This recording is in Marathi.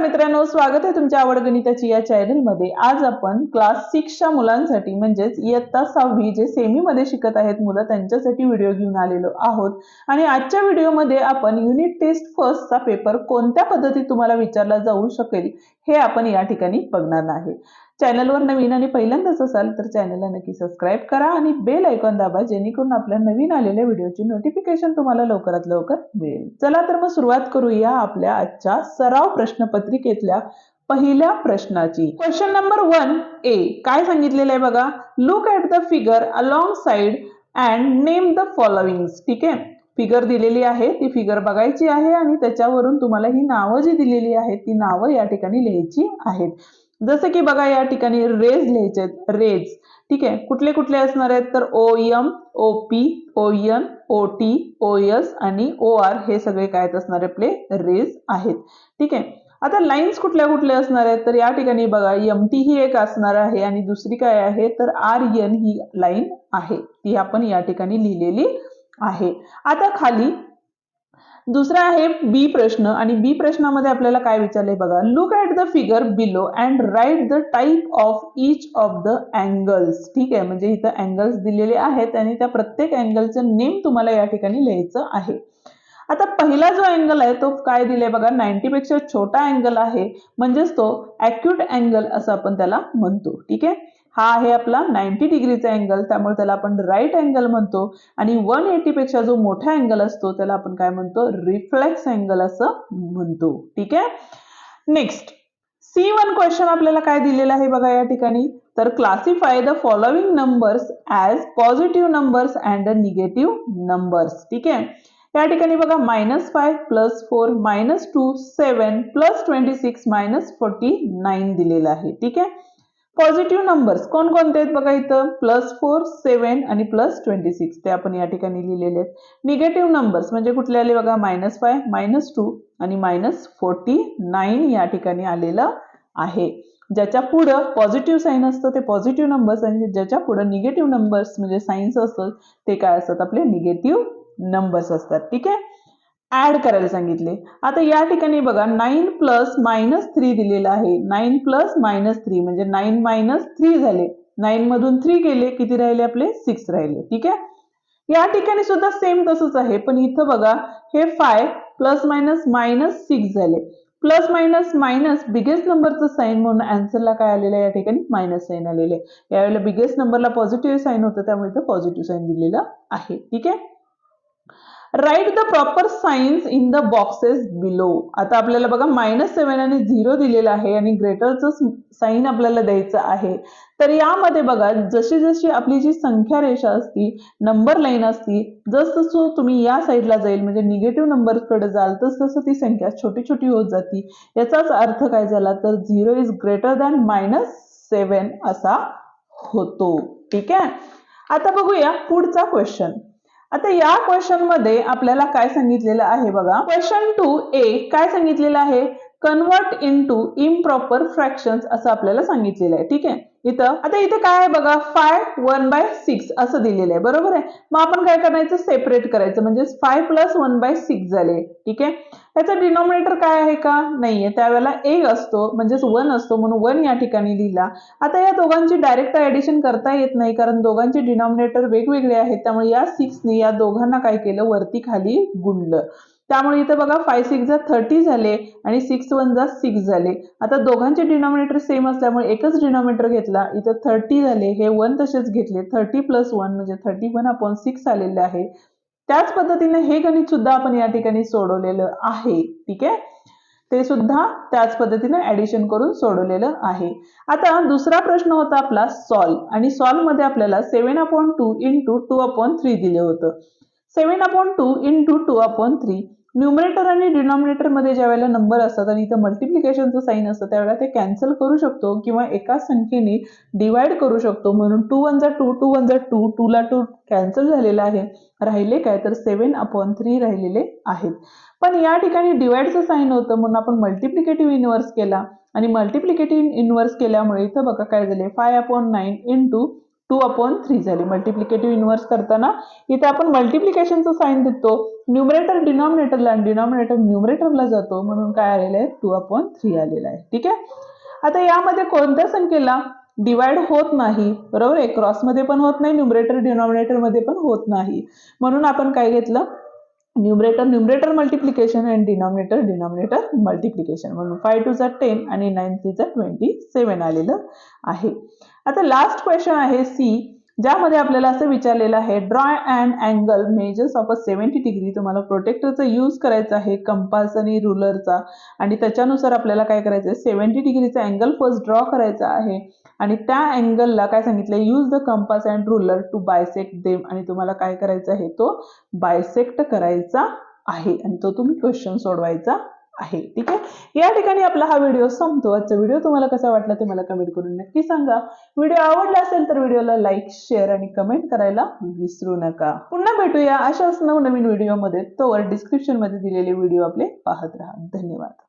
मित्रांनो स्वागत आहे तुमच्या आवड गणिताची या चॅनलमध्ये. आज आपण क्लास सिक्सच्या मुलांसाठी म्हणजेच इयत्ता सहावी जे सेमी मध्ये शिकत आहेत मुलं त्यांच्यासाठी व्हिडिओ घेऊन आलेलो आहोत. आणि आजच्या व्हिडिओमध्ये आपण युनिट टेस्ट फर्स्टचा पेपर कोणत्या पद्धतीत तुम्हाला विचारला जाऊ शकेल हे आपण या ठिकाणी बघणार आहे चॅनलवर नवीन आणि पहिल्यांदाच असाल तर चॅनलला नक्की सबस्क्राईब करा आणि बेल ऐकॉन दाबा जेणेकरून आपल्या नवीन आलेल्या व्हिडिओची नोटिफिकेशन तुम्हाला लवकरात लवकर मिळेल. चला तर मग सुरुवात करूया आपल्या आजच्या सराव प्रश्नपत्रिकेतल्या पहिल्या प्रश्नाची. क्वेश्चन नंबर वन ए काय सांगितलेलं आहे बघा? Look at the figure alongside and name the following ठीक आहे? फिगर दिलेली आहे ती फिगर बघायची आहे आणि त्याच्यावरून तुम्हाला ही नावं जी दिलेली आहेत ती नावं या ठिकाणी लिहायची आहेत. जसं की बघा या ठिकाणी रेज लिहायचे आहेत. रेज ठीक आहे? कुठले कुठले असणार आहेत? तर O M O P O N O T O S आणि ओ आर हे सगळे काय असणारे आपले रेज आहेत. ठीक आहे? आता लाईन्स कुठल्या कुठल्या असणार आहेत? तर या ठिकाणी बघा एम टी ही एक असणार आहे आणि दुसरी काय आहे? तर आर एन ही लाईन आहे. ती आपण या ठिकाणी लिहिलेली आहे. आता खाली दुसरा आहे बी प्रश्न आणि बी प्रश्नामध्ये आपल्याला काय विचारले बघा. Look at the figure below and write the type of each of the angles ठीक आहे? म्हणजे इथं अँगल्स दिलेले आहेत आणि त्या प्रत्येक अँगलचं नेम तुम्हाला या ठिकाणी लिहायचं आहे. आता पहिला जो अँगल आहे तो काय दिलाय बघा? नाईन्टी पेक्षा छोटा अँगल आहे. म्हणजेच तो ॲक्यूट अँगल असं आपण त्याला म्हणतो. ठीक आहे? हा आहे आपला नाईन्टी डिग्रीचा अँगल त्यामुळे त्याला आपण राईट अँगल म्हणतो. आणि वन एटी पेक्षा जो मोठा अँगल असतो त्याला आपण काय म्हणतो? रिफ्लेक्स अँगल असं म्हणतो. ठीक आहे? नेक्स्ट सी वन क्वेश्चन आपल्याला काय दिलेलं आहे बघा या ठिकाणी? तर classify the following numbers as positive numbers and negative numbers ठीक आहे? या ठिकाणी बघा minus five plus four minus two seven plus twenty six minus forty nine दिलेलं आहे. ठीक आहे? पॉझिटिव्ह नंबर्स कोणकोणते आहेत बघा इथं? प्लस फोर सेवन आणि प्लस ट्वेंटी सिक्स ते आपण या ठिकाणी लिहिलेले आहेत. निगेटिव्ह नंबर्स म्हणजे कुठले आले बघा? मायनस फाय मायनस टू आणि मायनस फोर्टी नाईन या ठिकाणी आलेलं आहे. ज्याच्या पुढं पॉझिटिव्ह साईन असतं ते पॉझिटिव्ह नंबर्स आणि ज्याच्या पुढं निगेटिव्ह नंबर्स म्हणजे साईन्स असतात ते काय असतात? आपले निगेटिव्ह नंबर्स असतात. ठीक आहे? ऍड करायला सांगितले. आता या ठिकाणी बघा नाईन प्लस मायनस थ्री दिलेलं आहे. नाईन प्लस मायनस थ्री म्हणजे नाईन मायनस थ्री झाले. नाईन मधून थ्री गेले किती राहिले आपले? सिक्स राहिले. ठीक आहे? या ठिकाणी सुद्धा सेम तसंच आहे. पण इथं बघा हे five plus minus minus six झाले. प्लस मायनस मायनस बिगेस्ट नंबरचं साईन म्हणून आन्सरला काय आलेलं आहे? या ठिकाणी मायनस साईन आलेले यावेळेला बिगेस्ट नंबरला पॉझिटिव्ह साईन होतं त्यामुळे इथं पॉझिटिव्ह साईन दिलेलं आहे. ठीक आहे? Write the proper signs in the boxes below आता आपल्याला बघा मायनस सेवन आणि झिरो दिलेला आहे आणि ग्रेटरचं साईन आपल्याला द्यायचं आहे. तर यामध्ये बघा जशी जशी आपली जी संख्या रेषा असती नंबर लाईन असती जस जसं तुम्ही या साईडला जाईल म्हणजे निगेटिव्ह नंबरकडे जाल तस तसं ती संख्या छोटी छोटी होत जाती. याचाच अर्थ काय झाला? तर zero is greater than minus seven असा होतो. ठीक आहे? आता बघूया पुढचा क्वेश्चन आता या क्वेश्चनमध्ये आपल्याला काय सांगितलेलं आहे बघा. क्वेश्चन टू ए काय सांगितलेलं आहे? Convert into improper fractions असं आपल्याला सांगितलेलं आहे. ठीक आहे? इथं. आता इथे काय आहे बघा? फाय वन बाय सिक्स असं दिलेलं आहे. बरोबर आहे? मग आपण काय करायचं? सेपरेट करायचं. म्हणजे five plus one by six झाले. ठीक आहे? याचा डिनॉमिनेटर काय आहे का? नाहीये. त्यावेळेला एक असतो. म्हणजेच वन असतो म्हणून वन या ठिकाणी लिहिला. आता या दोघांची डायरेक्ट ऍडिशन करता येत नाही. कारण दोघांचे डिनॉमिनेटर वेगवेगळे आहेत. त्यामुळे या सिक्सने या दोघांना काय केलं? वरती खाली गुंडलं त्यामुळे इथं बघा फाय सिक्स जा थर्टी झाले आणि सिक्स वन जा सिक्स झाले. आता दोघांचे डिनॉमिनेटर सेम असल्यामुळे एकच डिनॉमिनेटर घेतला इथं थर्टी झाले हे वन तसेच घेतले. थर्टी प्लस वन म्हणजे थर्टी वन अपॉन सिक्स आलेले आहे. त्याच पद्धतीने हे गणित सुद्धा आपण या ठिकाणी सोडवलेलं आहे. ठीक आहे? ते सुद्धा त्याच पद्धतीने ऍडिशन करून सोडवलेलं आहे. आता दुसरा प्रश्न होता आपला सॉल्व आणि सॉल्वमध्ये आपल्याला seven upon two into two upon three दिले होतं. Seven upon two into two upon three numerator आणि डिनॉमिनेटरमध्ये ज्या वेळेला नंबर असतात आणि इथं मल्टिप्लिकेशनचं साईन असतं त्यावेळेला ते कॅन्सल करू शकतो किंवा एका संख्येने डिवाइड करू शकतो. म्हणून टू वन जा टू टू वन जा टू टूला टू कॅन्सल झालेला आहे. राहिले काय? तर सेवन अपॉन थ्री राहिलेले आहेत. पण या ठिकाणी डिवाइडचं साईन होतं म्हणून आपण मल्टिप्लिकेटिव्ह इन्व्हर्स केला. आणि मल्टिप्लिकेटिव्ह इन्व्हर्स केल्यामुळे इथं बघा काय झाले five upon nine into two upon three झाली. मल्टिप्लिकेटिव्ह इन्व्हर्स करताना इथे आपण मल्टिप्लिकेशनचं साईन देतो. न्युमरेटर डिनॉमिनेटरला आणि डिनॉमिनेटर न्युमरेटरला जातो. म्हणून काय आलेलं आहे? टू अपॉन थ्री आलेलं आहे. ठीक आहे? आता यामध्ये कोणत्या संख्येला डिवाइड होत नाही. बरोबर? आहे क्रॉसमध्ये पण होत नाही. न्युमरेटर डिनॉमिनेटरमध्ये पण होत नाही. म्हणून आपण काय घेतलं? Numerator numerator multiplication and denominator denominator multiplication म्हणून फाय टू जा टेन आणि नाईन थ्री जा ट्वेंटी सेवन आलेलं आहे. आता लास्ट क्वेश्चन आहे सी ज्यामध्ये आपल्याला असं विचारलेलं आहे draw and angle measures of a seventy degree तुम्हाला प्रोटेक्टरचा यूज करायचा आहे कंपास आणि रुलरचा आणि त्याच्यानुसार आपल्याला काय करायचं आहे सेव्हन्टी डिग्रीचा अँगल फर्स्ट ड्रॉ करायचा आहे. आणि त्या अँगलला काय सांगितलं use the compass and ruler to bisect them आणि तुम्हाला काय करायचं आहे? तो बायसेक्ट करायचा आहे. आणि तो तुम्ही क्वेश्चन सोडवायचा आहे ठीक आहे? या ठिकाणी आपला हा व्हिडिओ संपतो. आजचा व्हिडिओ तुम्हाला कसा वाटला ते मला कमेंट करून नक्की सांगा. व्हिडिओ आवडला असेल तर व्हिडिओला लाईक शेअर आणि कमेंट करायला विसरू नका. पुन्हा भेटूया अशाच नवनवीन व्हिडिओमध्ये तोवर डिस्क्रिप्शनमध्ये दिलेले व्हिडिओ आपले पाहत राहा. धन्यवाद.